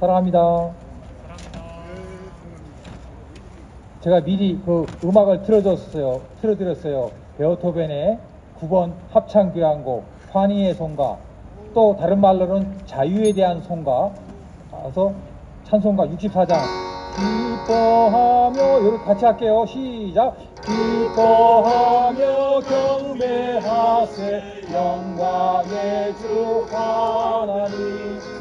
사랑합니다. 제가 미리 그 음악을 틀어줬어요. 틀어드렸어요. 베오토벤의 9번 합창 교향곡 환희의 송가 또 다른 말로는 자유에 대한 송가 그래서 찬송가 64장 기뻐하며 여기 같이 할게요. 시작 기뻐하며 경배하세 영광의 주 하나님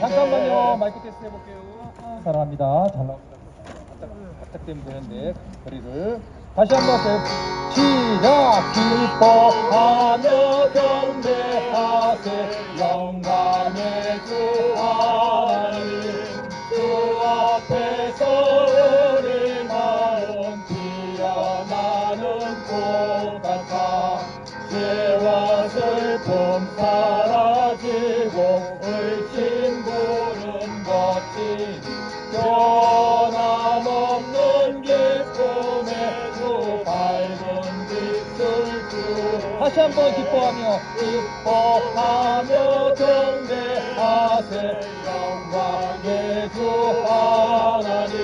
잠깐만요. 마이크 테스트 해볼게요. 사랑합니다. 잘 나옵니다. 바짝 되면 되는데 거리를 다시 한번 할게요. 시작! 기뻐하며 경배하세 한번 기뻐하며 기뻐하며 경배하세 영광의 주 하나님.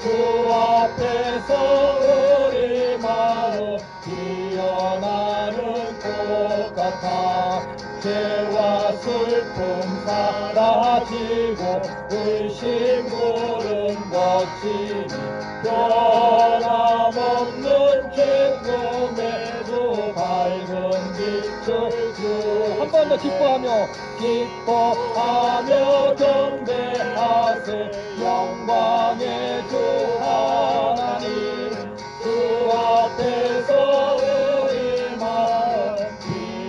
주 앞에서 우리 마음 피어나는 꽃 같아. 죄와 슬픔 사라지고 의심 구름 거치니 변함없는 기쁨의 주 빛을 주한 번 더 기뻐하며 기뻐하며 경배하세. 영광의 주 하나님 주 앞에서 우리 마음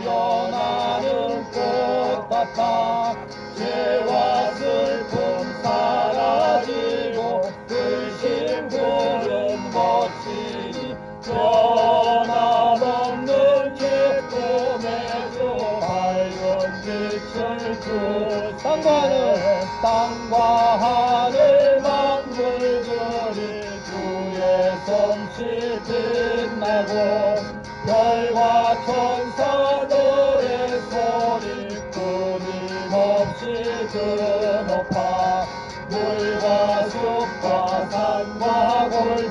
피어나는 꽃 같아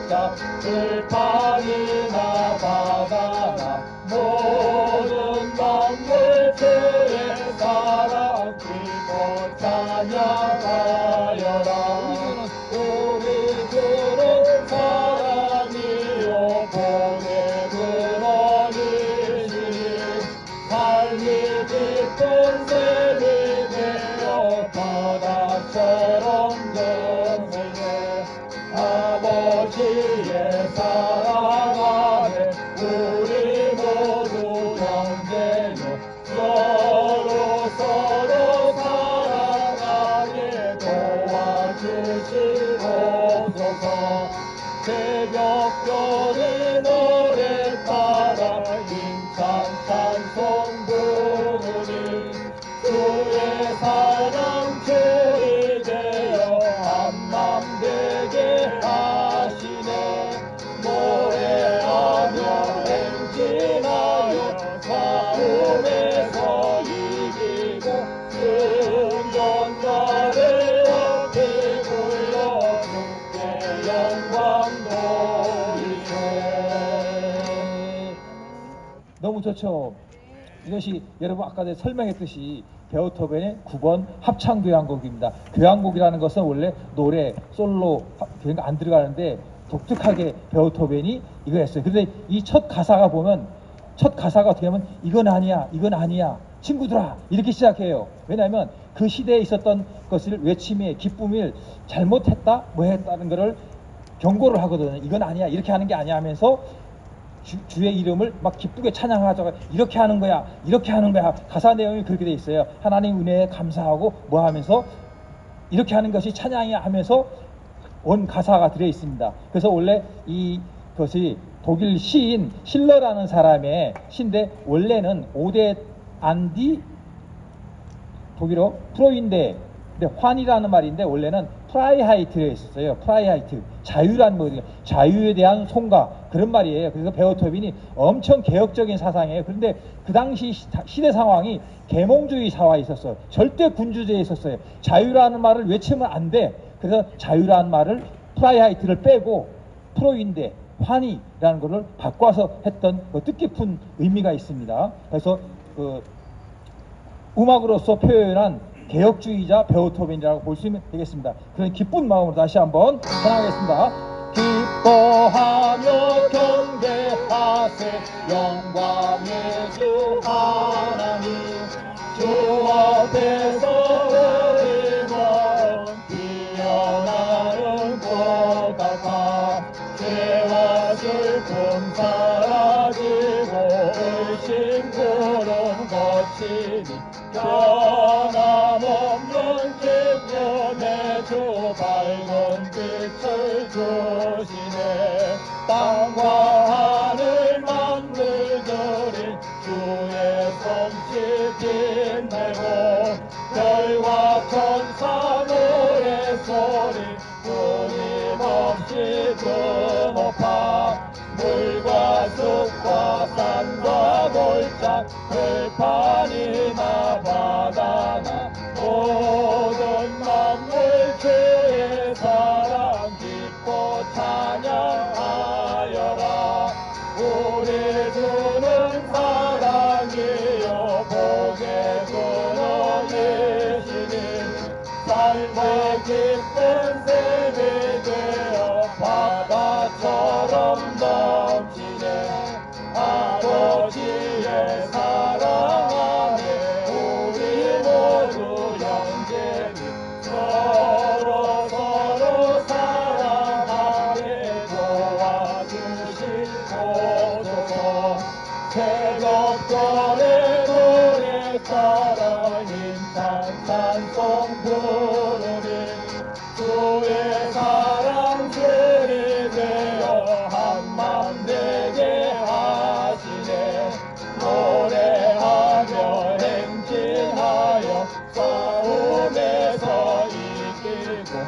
들판이나 바다나 좋죠. 이것이 여러분 아까 설명했듯이 베오토벤의 9번 합창 교향곡입니다. 교향곡이라는 것은 원래 노래, 솔로 거안 들어가는데 독특하게 베오토벤이 이거 했어요. 그런데 이 첫 가사가 보면 첫 가사가 어떻게 하면 이건 아니야, 이건 아니야. 친구들아 이렇게 시작해요. 왜냐하면 그 시대에 있었던 것을 외침에 기쁨을 잘못했다, 뭐 했다는 것을 경고를 하거든요. 이건 아니야, 이렇게 하는 게 아니야 하면서 주, 의 이름을 막 기쁘게 찬양하자고 이렇게 하는 거야. 이렇게 하는 거야. 가사 내용이 그렇게 돼 있어요. 하나님 은혜에 감사하고 뭐 하면서 이렇게 하는 것이 찬양이 하면서 원 가사가 들어 있습니다. 그래서 원래 이 것이 독일 시인 실러라는 사람의 시인데 원래는 오데 안디 독일어 프로인데 근데 환이라는 말인데 원래는 프라이하이트에 있었어요. 프라이하이트 자유란 뭐예요? 자유에 대한 송가 그런 말이에요. 그래서 베오토빈이 엄청 개혁적인 사상이에요. 그런데 그 당시 시- 시대 상황이 계몽주의 사화에 있었어요. 절대 군주제에 있었어요. 자유라는 말을 외치면 안 돼. 그래서 자유라는 말을 프라이하이트를 빼고 프로인데 환이라는 것을 바꿔서 했던 그 뜻깊은 의미가 있습니다. 그래서 그 음악으로서 표현한 개혁주의자 베오토벤이라고 볼 수 되겠습니다. 그런 기쁜 마음으로 다시 한번 전하겠습니다. 기뻐하며 경배하세 영광의 주 하나님 주 앞에서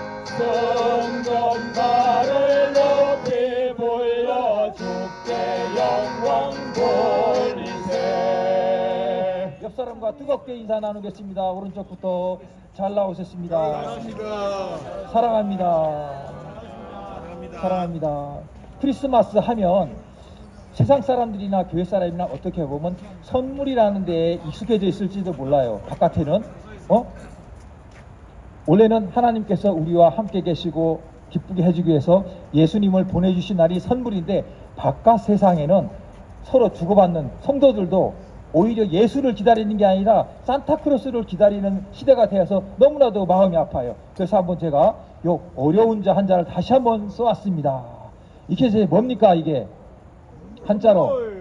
이기고 승전가를 높이 불러 주께 영광 돌리세 옆 사람과 뜨겁게 인사 나누겠습니다 오른쪽부터 잘 나오셨습니다 사랑합니다. 사랑합니다. 크리스마스 하면 세상 사람들이나 교회 사람이나 어떻게 보면 선물이라는 데에 익숙해져 있을지도 몰라요. 바깥에는 어? 원래는 하나님께서 우리와 함께 계시고 기쁘게 해주기 위해서 예수님을 보내주신 날이 선물인데 바깥 세상에는 서로 주고받는 성도들도 오히려 예수를 기다리는 게 아니라 산타크로스를 기다리는 시대가 되어서 너무나도 마음이 아파요. 그래서 한번 제가 요 어려운 자 한자를 다시 한번 써왔습니다. 이게 이제 뭡니까 이게? 한자로.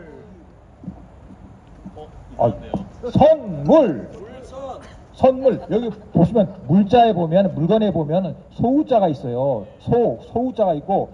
아, 선물 선물 여기 보시면 물자에 보면 물건에 보면 소우자가 있어요. 소 소우자가 있고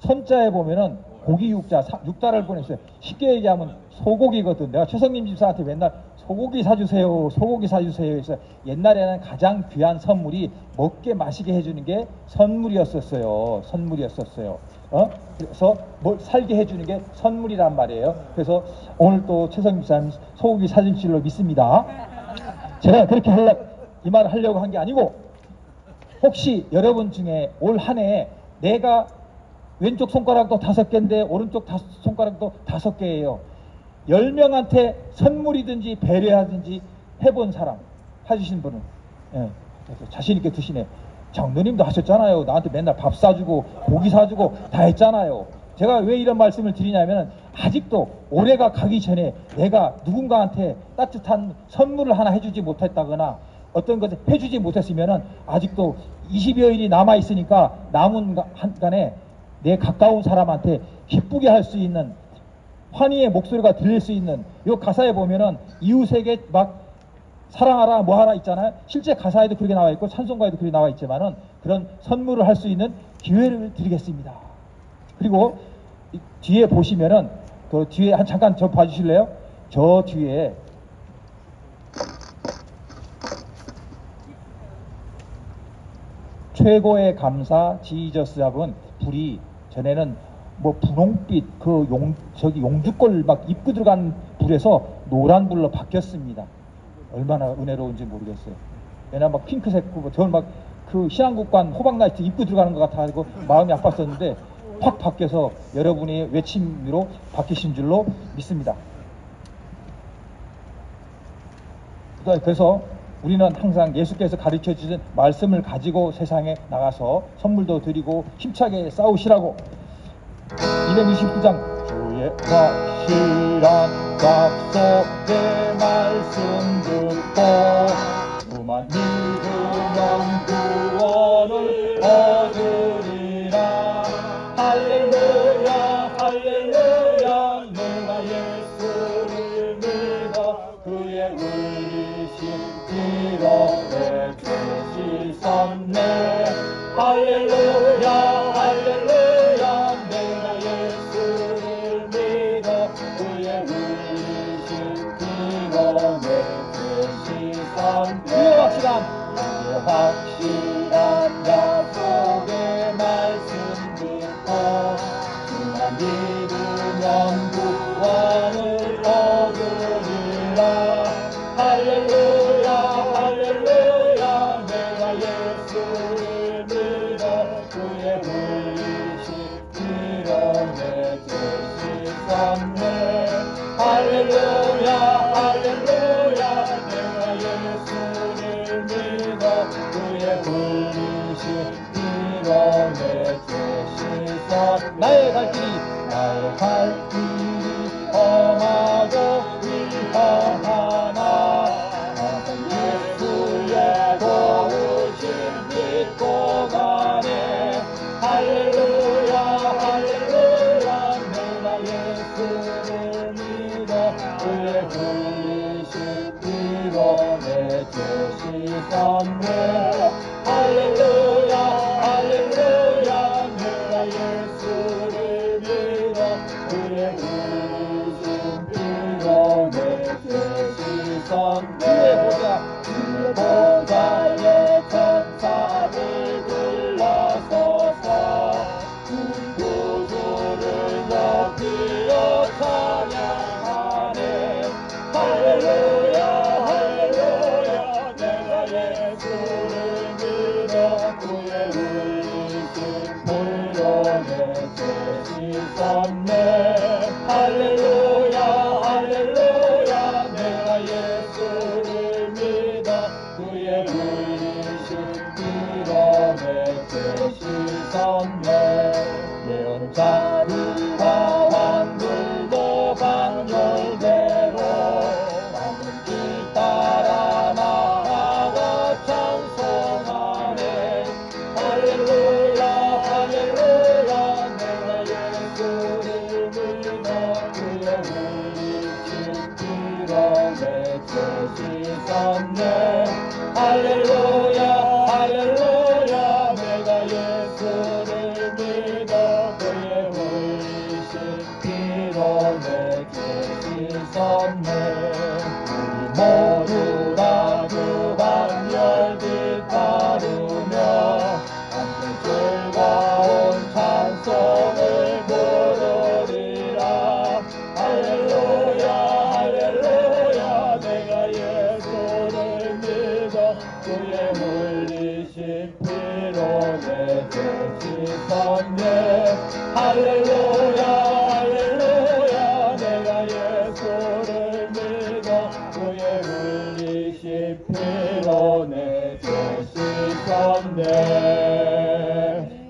선자에 보면은 고기 육자 사- 육자를 보냈어요. 쉽게 얘기하면 소고기거든. 내가 최성님 집사한테 맨날 소고기 사주세요, 소고기 사주세요. 해서 옛날에는 가장 귀한 선물이 먹게 마시게 해주는 게 선물이었었어요. 선물이었었어요. 어? 그래서 뭘 살게 해주는 게 선물이란 말이에요. 그래서 오늘 또 최성님 집사님 소고기 사줄 줄로 믿습니다. 제가 그렇게 하려 이 말을 하려고 한 게 아니고 혹시 여러분 중에 올 한 해 내가 왼쪽 손가락도 다섯 개인데 오른쪽 다, 손가락도 다섯 개예요. 열 명한테 선물이든지 배려하든지 해본 사람 해주신 분은 예, 자신 있게 드시네. 장로님도 하셨잖아요. 나한테 맨날 밥 사주고 고기 사주고 다 했잖아요. 제가 왜 이런 말씀을 드리냐면 아직도 올해가 가기 전에 내가 누군가한테 따뜻한 선물을 하나 해주지 못했다거나 어떤 것을 해주지 못했으면은 아직도 20여일이 남아 있으니까 남은 가- 한간에 내 가까운 사람한테 기쁘게 할 수 있는 환희의 목소리가 들릴 수 있는 요 가사에 보면은 이웃에게 막 사랑하라 뭐하라 있잖아요. 실제 가사에도 그렇게 나와 있고 찬송가에도 그렇게 나와 있지만은 그런 선물을 할 수 있는 기회를 드리겠습니다. 그리고 이 뒤에 보시면은 그 뒤에 한 잠깐 저 봐주실래요? 저 뒤에 최고의 감사 지저스 합은 불이 전에는 뭐 분홍빛 그 용 저기 용주골 막 입고 들어간 불에서 노란 불로 바뀌었습니다. 얼마나 은혜로운지 모르겠어요. 왜냐 막 핑크색 뭐 저는 막그 신한국관 호박라이트 입고 들어가는 것 같아가지고 마음이 아팠었는데 확 바뀌어서 여러분의 외침으로 바뀌신 줄로 믿습니다. 그러니까 그래서 우리는 항상 예수께서 가르쳐 주신 말씀을 가지고 세상에 나가서 선물도 드리고 힘차게 싸우시라고. 269장. 주의 확실한 약속의 말씀 듣고 할렐루야 죄시 섰 섰네 할렐루야 할렐루야 물리신 피로 내 죄시 섰네 할렐루야 할렐루야 내가 예수를 믿어 그의 물리신 피로 내 죄시 섰네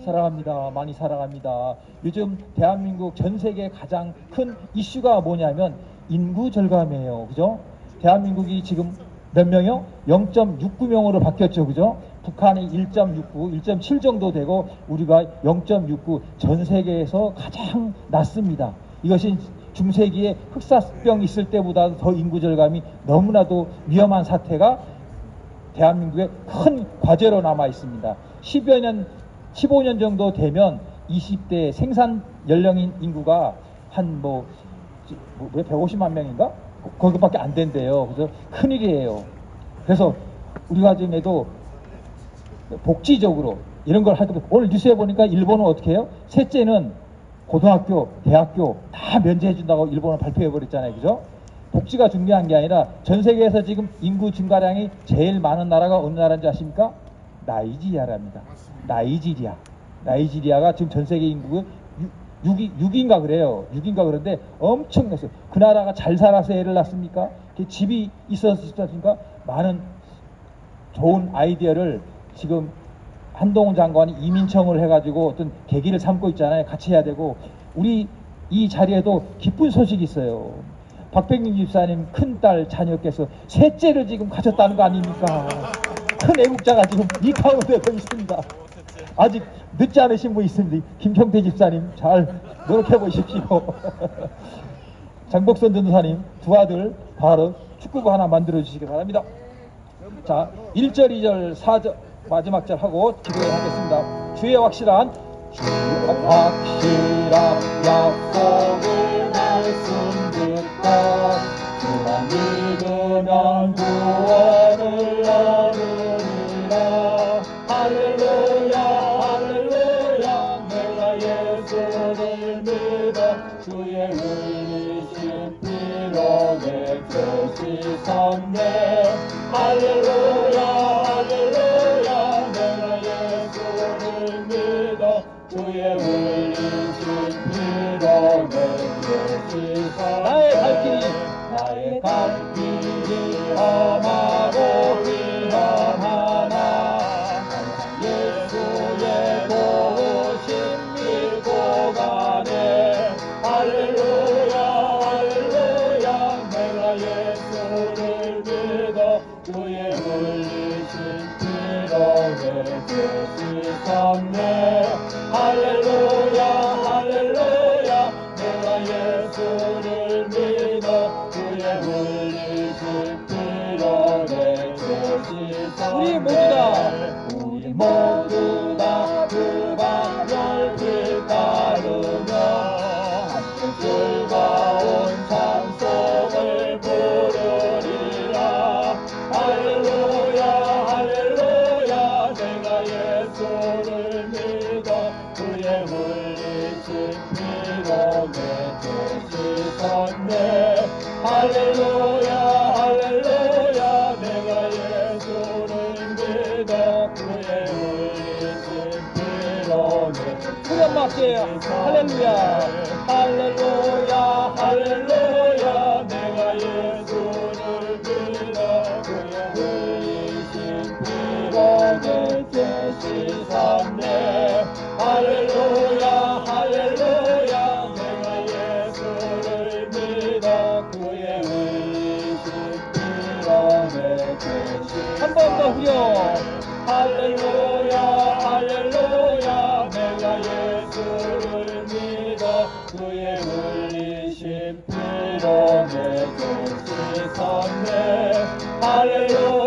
사랑합니다. 많이 사랑합니다. 요즘 대한민국 전 세계 가장 큰 이슈가 뭐냐면 인구 절감이에요. 그죠? 대한민국이 지금 몇 명이요? 0.69명으로 바뀌었죠. 그죠? 북한이 1.69, 1.7 정도 되고 우리가 0.69 전 세계에서 가장 낮습니다. 이것이 중세기에 흑사병 있을 때보다 더 인구 절감이 너무나도 위험한 사태가 대한민국의 큰 과제로 남아 있습니다. 10여 년, 15년 정도 되면 20대 생산 연령인 인구가 한 뭐 왜 150만 명인가? 거- 거기밖에 안 된대요. 그래서 큰일이에요. 그래서 우리가 지금에도 복지적으로 이런 걸할때 오늘 뉴스에 보니까 일본은 어떻게 해요? 셋째는 고등학교, 대학교 다 면제해 준다고 일본은 발표해 버렸잖아요. 그죠? 복지가 중요한 게 아니라 전 세계에서 지금 인구 증가량이 제일 많은 나라가 어느 나라인지 아십니까? 나이지리아랍니다. 나이지리아. 나이지리아가 지금 전 세계 인구가 6, 6인가 그래요. 6인가 그런데 엄청났어요. 그 나라가 잘 살아서 애를 낳습니까? 집이 있었습니까? 많은 좋은 아이디어를 지금 한동훈 장관이 이민청을 해가지고 어떤 계기를 삼고 있잖아요. 같이 해야 되고 우리 이 자리에도 기쁜 소식이 있어요. 박백민 집사님 큰딸 자녀께서 셋째를 지금 가졌다는 거 아닙니까? 큰 애국자가 지금 이 가운데 더 있습니다. 아직 늦지 않으신 분 있습니다. 김경태 집사님 잘 노력해 보십시오. 장복선 전도사님 두 아들 바로 축구부 하나 만들어 주시기 바랍니다. 자, 1절, 2절, 4절 마지막 절 하고 기도하겠습니다. 주의 확실한 확실한 약속을 말씀 듣다 그만 믿으면 구원을 얻으리라. 할렐루야 할렐루야. 내가 예수를 믿어 주의 흘리신 피로 내죄 씻었네. 할렐루야 할렐루야 피로 내죄 씻었네 할렐루야 할렐루야 할렐루야 할렐루야 할렐루야. 내가 예수를 믿어 그의 흘리신 피로 내죄 씻었네. 할렐루야 할렐루야. 내가 예수를 믿어 그의 흘리신 피로 내죄 한번 더 후렴 할렐루야 할렐루야 Aleluia.